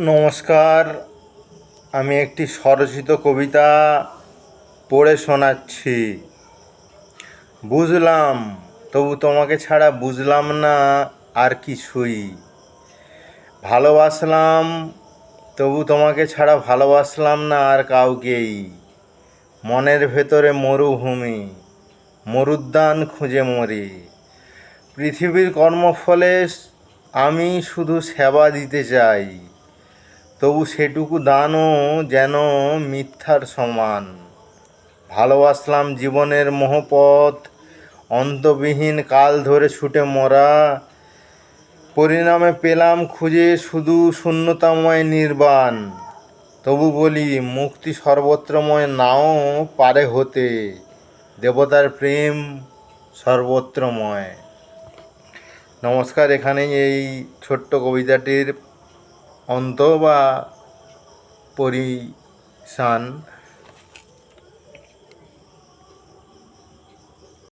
নমস্কার। আমি একটি স্বরচিত কবিতা পড়ে শোনাচ্ছি। বুঝলাম, তবু তোমাকে ছাড়া বুঝলাম না আর কিছুই। ভালোবাসলাম, তবু তোমাকে ছাড়া ভালোবাসলাম না আর কাউকেই। মনের ভেতরে মরুভূমি, মরুদ্যান খুঁজে মরি। পৃথিবীর কর্মফলে আমি শুধু সেবা দিতে চাই। তবু সেটুকু দানও যেন মিথ্যার সমান। ভালোবাসলাম জীবনের মোহপথ, অন্তবিহীন কাল ধরে ছুটে মরা। পরিণামে পেলাম খুঁজে শুধু শূন্যতাময় নির্বাণ। তবু বলি, মুক্তি সর্বত্রময় নাও পারে হতে। দেবতার প্রেম সর্বত্রময়। নমস্কার, এখানেই এই ছোট্ট কবিতাটির অন্ত বা পরিসান